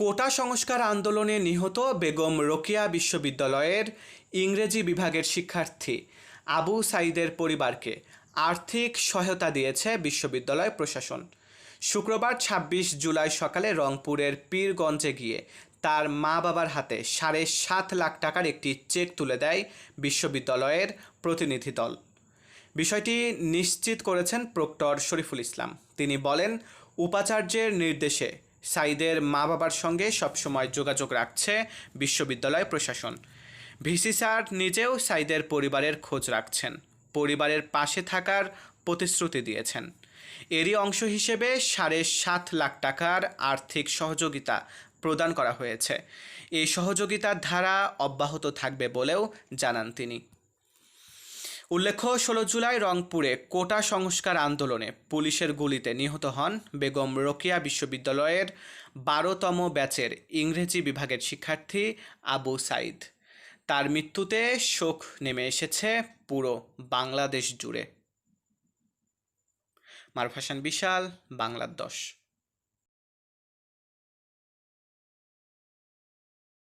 কোটা সংস্কার আন্দোলনে নিহত বেগম রোকেয়া বিশ্ববিদ্যালয়ের ইংরেজি বিভাগের শিক্ষার্থী আবু সাইদের পরিবারকে আর্থিক সহায়তা দিয়েছে বিশ্ববিদ্যালয় প্রশাসন। শুক্রবার ২৬ জুলাই সকালে রংপুরের পীরগঞ্জে গিয়ে তার মা বাবার হাতে সাড়ে সাত লাখ টাকার একটি চেক তুলে দেয় বিশ্ববিদ্যালয়ের প্রতিনিধি দল। বিষয়টি নিশ্চিত করেছেন প্রক্টর শরীফুল ইসলাম। তিনি বলেন, উপাচার্যের নির্দেশে সাইদের মা বাবার সঙ্গে সবসময় যোগাযোগ রাখছে বিশ্ববিদ্যালয় প্রশাসন। ভিসি স্যার নিজেও সাইদের পরিবারের খোঁজ রাখছেন, পরিবারের পাশে থাকার প্রতিশ্রুতি দিয়েছেন। এরই অংশ হিসেবে সাড়ে সাত লাখ টাকার আর্থিক সহযোগিতা প্রদান করা হয়েছে। এই সহযোগিতার ধারা অব্যাহত থাকবে বলেও জানান তিনি। উল্লেখ্য, ষোলো জুলাই রংপুরে কোটা সংস্কার আন্দোলনে পুলিশের গুলিতে নিহত হন বেগম রোকেয়া বিশ্ববিদ্যালয়ের বারোতম ব্যাচের ইংরেজি বিভাগের শিক্ষার্থী আবু সাইদ। তার মৃত্যুতে শোক নেমে এসেছে পুরো বাংলাদেশ জুড়ে। মারফাসান বিশাল বাংলার দশ